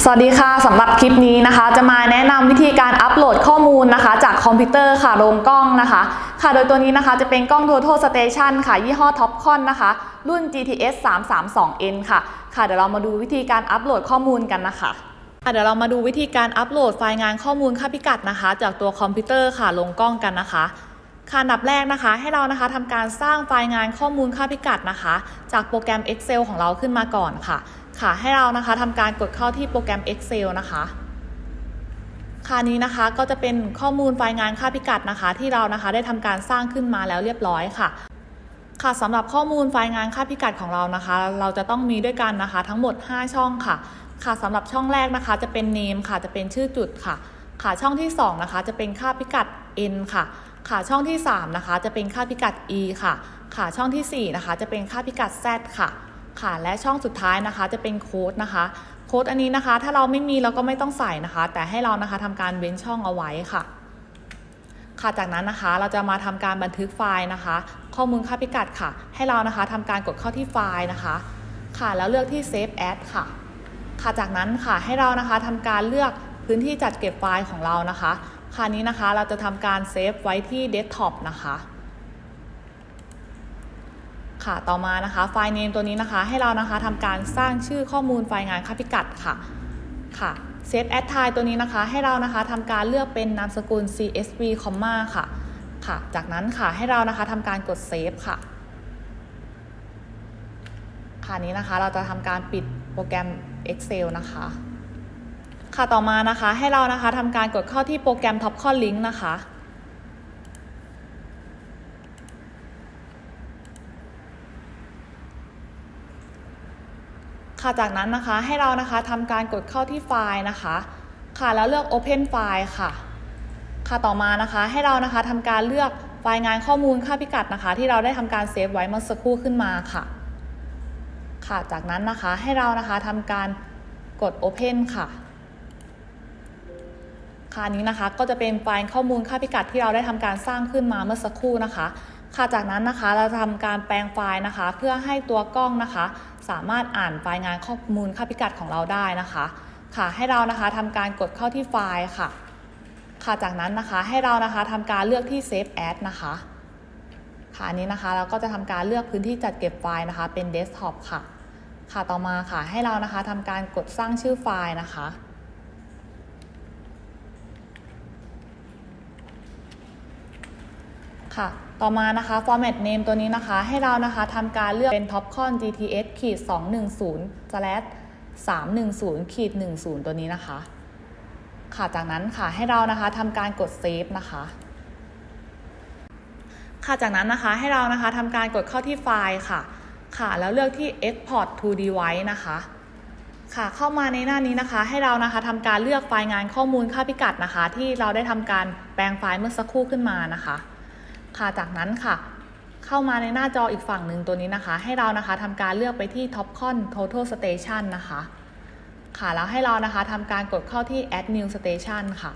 สวัสดีค่ะสำหรับคลิปนี้นะคะ จะมาแนะนำวิธีการอัปโหลดข้อมูลนะคะ จากคอมพิวเตอร์ค่ะลงกล้องนะคะ ค่ะโดยตัวนี้นะคะจะเป็นกล้อง Total Station ค่ะ ยี่ห้อ Topcon นะคะ รุ่น GTS 332N ค่ะ ค่ะเดี๋ยวเรามาดูวิธีการอัปโหลดข้อมูลกันนะคะค่ะเดี๋ยวเรามาดูวิธีการอัปโหลดไฟล์งานข้อมูลค่าพิกัดนะคะ จากตัวคอมพิวเตอร์ค่ะลงกล้องกันนะคะ ค่ะอันดับแรกนะคะ ให้เรานะคะทำการสร้างไฟล์งานข้อมูลค่าพิกัดนะคะ จากโปรแกรม Excel ของเราขึ้นมาก่อนค่ะ ค่ะ ให้เรานะคะทำการกดเข้าที่โปรแกรม Excel นะคะค่ะนี้นะคะก็จะเป็นข้อมูลไฟล์งานค่าพิกัดนะคะ ที่เรานะคะได้ทำการสร้างขึ้นมาแล้วเรียบร้อยค่ะ ค่ะสำหรับข้อมูลไฟล์งานค่าพิกัดของเรานะคะ เราจะต้องมีด้วยกันนะคะ ทั้งหมด 5 ช่องค่ะ ค่ะสำหรับช่องแรกนะคะ จะเป็น name ค่ะจะเป็นชื่อจุดค่ะ ค่ะช่องที่ 2 นะคะ จะเป็นค่าพิกัด n ค่ะ ค่ะช่องที่ 3 นะคะ จะเป็นค่าพิกัด e ค่ะค่ะช่องทีสี่ 4 นะคะ จะเป็นค่าพิกัด z ค่ะค่ะและช่องสุดท้ายนะคะ จะเป็นโค้ดนะคะโค้ดอันนี้นะคะ ถ้าเราไม่มีเราก็ไม่ต้องใส่นะคะ แต่ให้เรานะคะทำการเว้นช่องเอาไว้ค่ะ ค่ะจากนั้นนะคะเราจะมาทำการบันทึกไฟล์นะคะ ข้อมูลค่าพิกัดค่ะ ให้เรานะคะทำการกดเข้าที่ไฟล์นะคะ ค่ะแล้วเลือกที่ Save As ค่ะ ค่ะจากนั้นค่ะให้เรานะคะทำการเลือกพื้นที่จัดเก็บไฟล์ของเรานะคะ คราวนี้นะคะเราจะทำการเซฟไว้ที่เดสก์ท็อปนะคะค่ะต่อมานะคะไฟล์เนมตัวนี้นะคะ ให้เรานะคะทำการสร้างชื่อข้อมูลไฟล์งานค่าพิกัดค่ะค่ะ Set a d t i ตัวนี้นะคะ ให้เรานะคะทำการเลือกเป็นนามสกุล CSV คอมมาค่ะค่ะ จากนั้นค่ะให้เรานะคะทำการกด Save ค่ะค่ะนี้นะคะเราจะทำการปิดโปรแกรม Excel นะคะ ค่ะต่อมานะคะให้เรานะคะทำการกดเข้าที่โปรแกรม Topcon Link นะคะค่ะจากนั้นนะคะให้เรานะคะทำการกดเข้าที่ไฟล์นะคะ ค่ะแล้วเลือก Open File ค่ะ ค่ะต่อมานะคะให้เรานะคะทำการเลือกไฟล์งานข้อมูลค่าพิกัดนะคะ ที่เราได้ทำการเซฟไว้เมื่อสักครู่ขึ้นมาค่ะ ค่ะจากนั้นนะคะให้เรานะคะทำการกด Open ค่ะ ค่ะนี้นะคะก็จะเป็นไฟล์ข้อมูลค่าพิกัดที่เราได้ทำการสร้างขึ้นมาเมื่อสักครู่นะคะ ค่ะจากนั้นนะคะเราจะทำการแปลงไฟล์นะคะ เพื่อให้ตัวกล้องนะคะ สามารถอ่านไฟล์งานข้อมูลค่าพิกัดของเราได้นะคะ ค่ะให้เรานะคะทำการกดเข้าที่ไฟล์ค่ะ ค่ะจากนั้นนะคะให้เรานะคะทำการเลือกที่ Save As นะคะ ค่ะอันนี้นะคะเราก็จะทำการเลือกพื้นที่จัดเก็บไฟล์นะคะ เป็น Desktop ค่ะ ค่ะต่อมาค่ะให้เรานะคะทำการกดสร้างชื่อไฟล์นะคะ ค่ะ ต่อมานะคะ format name ตัวนี้นะคะ ให้เรานะคะทำการเลือกเป็น topcon gts ขีด210 slash 310ขีด10 ตัวนี้นะคะ ค่ะ จากนั้นค่ะให้เรานะคะทำการกด save นะคะ ค่ะ จากนั้นนะคะให้เรานะคะทำการกดเข้าที่ไฟล์ค่ะ ค่ะ แล้วเลือกที่ export to device นะคะค่ะเข้ามาในหน้านี้นะคะ ให้เรานะคะทำการเลือกไฟล์งานข้อมูลค่าพิกัดนะคะ ที่เราได้ทำการแปลงไฟล์เมื่อสักครู่ขึ้นมานะคะ ค่ะจากนั้นค่ะ เข้ามาในหน้าจออีกฝั่งหนึ่งตัวนี้นะคะ ให้เรานะคะทำการเลือกไปที่ Topcon Total Station นะคะ ค่ะแล้วให้เรานะคะทำการกดเข้าที่ Add New Station ค่ะ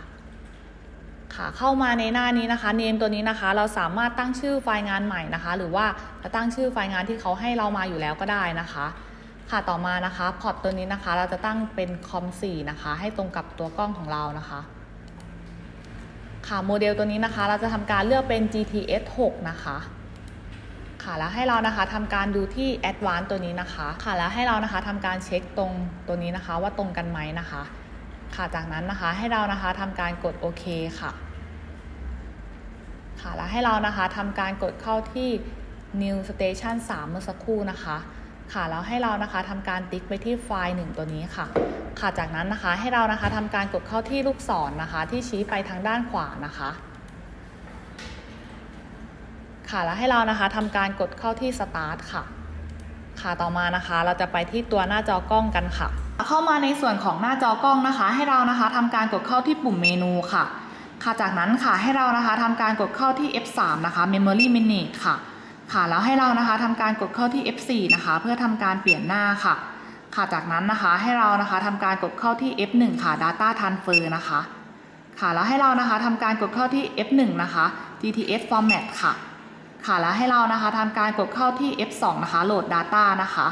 ค่ะเข้ามาในหน้านี้นะคะ name ตัวนี้นะคะ เราสามารถตั้งชื่อไฟล์งานใหม่นะคะ หรือว่าจะตั้งชื่อไฟล์งานที่เขาให้เรามาอยู่แล้วก็ได้นะคะ ค่ะต่อมานะคะพอร์ตตัวนี้นะคะ เราจะตั้งเป็นคอม4นะคะ ให้ตรงกับตัวกล้องของเรานะคะ ค่ะโมเดลตัวนี้นะคะ เราจะทำการเลือกเป็น GTS 6 นะคะค่ะแล้วให้เรานะคะทำการดูที่ Advanced ตัวนี้นะคะค่ะแล้วให้เรานะคะทำการเช็คตรงตัวนี้นะคะว่าตรงกันไหมนะคะ ค่ะจากนั้นนะคะให้เรานะคะทำการกดโอเคค่ะ ค่ะแล้วให้เรานะคะทำการกดเข้าที่ New Station 3 เมื่อสักครู่นะคะ ค่ะแล้วให้เรานะคะทำการติ๊กไปที่ไฟล์หนึ่งตัวนี้ค่ะ ค่ะจากนั้นนะคะให้เรานะคะทำการกดเข้าที่ลูกศรนะคะ ที่ชี้ไปทางด้านขวานะคะ ค่ะแล้วให้เรานะคะทำการกดเข้าที่ Start ค่ะ ค่ะต่อมานะคะเราจะไปที่ตัวหน้าจอกล้องกันค่ะ เข้ามาในส่วนของหน้าจอกล้องนะคะ ให้เรานะคะทำการกดเข้าที่ปุ่มเมนูค่ะ ค่ะจากนั้นค่ะให้เรานะคะทำการกดเข้าที่ F3 นะคะ Memory Manage ค่ะ ค่ะแล้วให้เรานะคะทำการกดเข้าที่ F4 นะคะ เพื่อทำการเปลี่ยนหน้าค่ะ ค่ะจากนั้นนะคะให้เรานะคะทำการกดเข้าที่ F1 ค่ะ Data Transfer นะคะ ค่ะแล้วให้เรานะคะทำการกดเข้าที่ F1 นะคะ GTS Format ค่ะ ค่ะแล้วให้เรานะคะทำการกดเข้าที่ F2 นะคะ Load Data นะคะ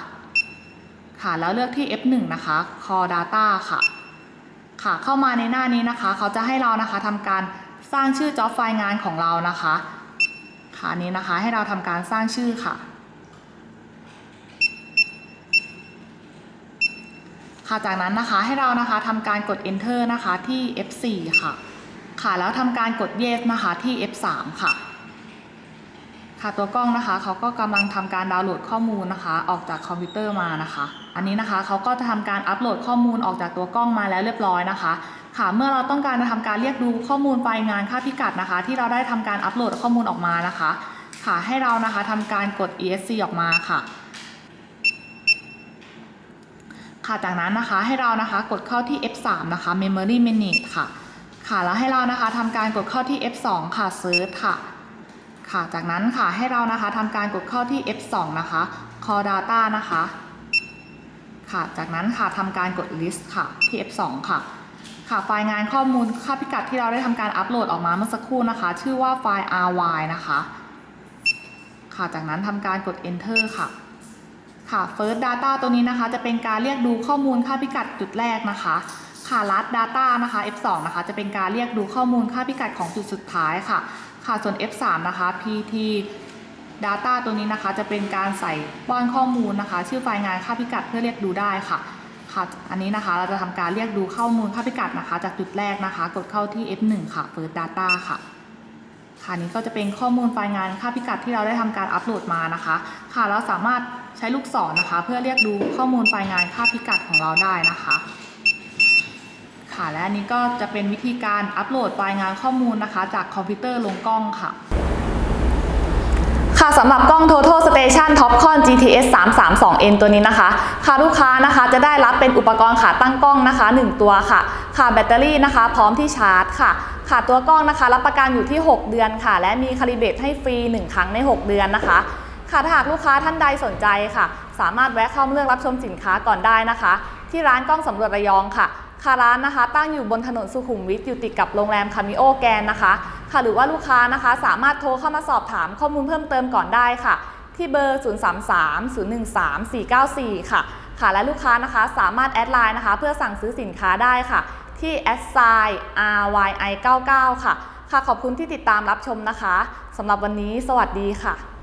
ค่ะแล้วเลือกที่ F1 นะคะ Core Data ค่ะ ค่ะเข้ามาในหน้านี้นะคะ เขาจะให้เรานะคะทำการสร้างชื่อ job ไฟล์งานของเรานะคะ คะนี้นะคะ ให้เราทำการสร้างชื่อค่ะ ค่ะจากนั้นนะคะให้เรานะคะทำการกด enter นะคะที่ F4 ค่ะ ค่ะแล้วทำการกด yes นะคะที่ F3 ค่ะ ค่ะตัวกล้องนะคะเขาก็กำลังทำการดาวน์โหลดข้อมูลนะคะ ออกจากคอมพิวเตอร์มานะคะ อันนี้นะคะเขาก็จะทำการอัปโหลดข้อมูลออกจากตัวกล้องมาแล้วเรียบร้อยนะคะ ค่ะเมื่อเราต้องการจะทำการเรียกดูข้อมูลไฟล์งานค่าพิกัดนะคะ ที่เราได้ทำการอัปโหลดข้อมูลออกมานะคะ ค่ะให้เรานะคะทำการกด esc ออกมาค่ะ ค่ะจากนั้นนะคะให้เรานะคะกดเข้าที่ F3 นะคะ Memory Manage ค่ะ ค่ะแล้วให้เรานะคะทำการกดเข้าที่ F2 ค่ะ Search ค่ะ ค่ะจากนั้นค่ะให้เรานะคะทำการกดเข้าที่ F2 นะคะ Call Data นะคะ ค่ะจากนั้นค่ะทำการกด List ค่ะที่ F2 ค่ะ ค่ะไฟล์งานข้อมูลค่าพิกัดที่เราได้ทำการอัปโหลดออกมาเมื่อสักครู่นะคะ ชื่อว่าไฟล์ ry นะคะ ค่ะจากนั้นทำการกด enter ค่ะ ค่ะ first data ตัวนี้นะคะ จะเป็นการเรียกดูข้อมูลค่าพิกัดจุดแรกนะคะ ค่ะ last data นะคะ F2 นะคะ จะเป็นการเรียกดูข้อมูลค่าพิกัดของจุดสุดท้ายค่ะ ค่ะส่วน F3 นะคะ PT data ตัวนี้นะคะจะเป็นการใส่ป้อนข้อมูลนะคะ ชื่อไฟล์งานค่าพิกัดเพื่อเรียกดูได้ค่ะ ค่ะ อันนี้นะคะเราจะทำการเรียกดูข้อมูลค่าพิกัดนะคะ จากจุดแรกนะคะ กดเข้าที่ F1 ค่ะ first data ค่ะค่ะนี้ก็จะเป็นข้อมูลไฟล์งานค่าพิกัดที่เราได้ทำการอัปโหลดมานะคะ ค่ะเราสามารถใช้ลูกศรนะคะ เพื่อเรียกดูข้อมูลไฟล์งานค่าพิกัดของเราได้นะคะ ค่ะและอันนี้ก็จะเป็นวิธีการอัปโหลดไฟล์งานข้อมูลนะคะ จากคอมพิวเตอร์ลงกล้องค่ะ ค่ะสำหรับกล้อง Total Station Topcon GTS 332N ตัวนี้นะคะ ค่ะลูกค้านะคะจะได้รับเป็นอุปกรณ์ขาตั้งกล้องนะคะ 1 ตัวค่ะ ค่ะแบตเตอรี่นะคะ พร้อมที่ชาร์จค่ะ ค่ะตัวกล้องนะคะ รับประกันอยู่ที่ 6 เดือนค่ะ และมีคาลิเบรตให้ฟรี 1 ครั้งใน 6 เดือนนะคะ ค่ะถ้าหากลูกค้าท่านใดสนใจค่ะ สามารถแวะเข้ามาเลือกรับชมสินค้าก่อนได้นะคะ ที่ร้านกล้องสำรวจระยองค่ะค่ะร้านนะคะ ตั้งอยู่บนถนนสุขุมวิทอยู่ติดกับโรงแรมคามิโอแกนนะคะค่ะหรือว่าลูกค้านะคะสามารถโทรเข้ามาสอบถามข้อมูลเพิ่มเติมก่อนได้ค่ะ ที่เบอร์ 033-013-494 ค่ะ ค่ะและลูกค้านะคะสามารถแอดไลน์นะคะ เพื่อสั่งซื้อสินค้าได้ค่ะ ที่ a d s i ryi99 ค่ะ ค่ะขอบคุณที่ติดตามรับชมนะคะสำหรับวันนี้ สวัสดีค่ะ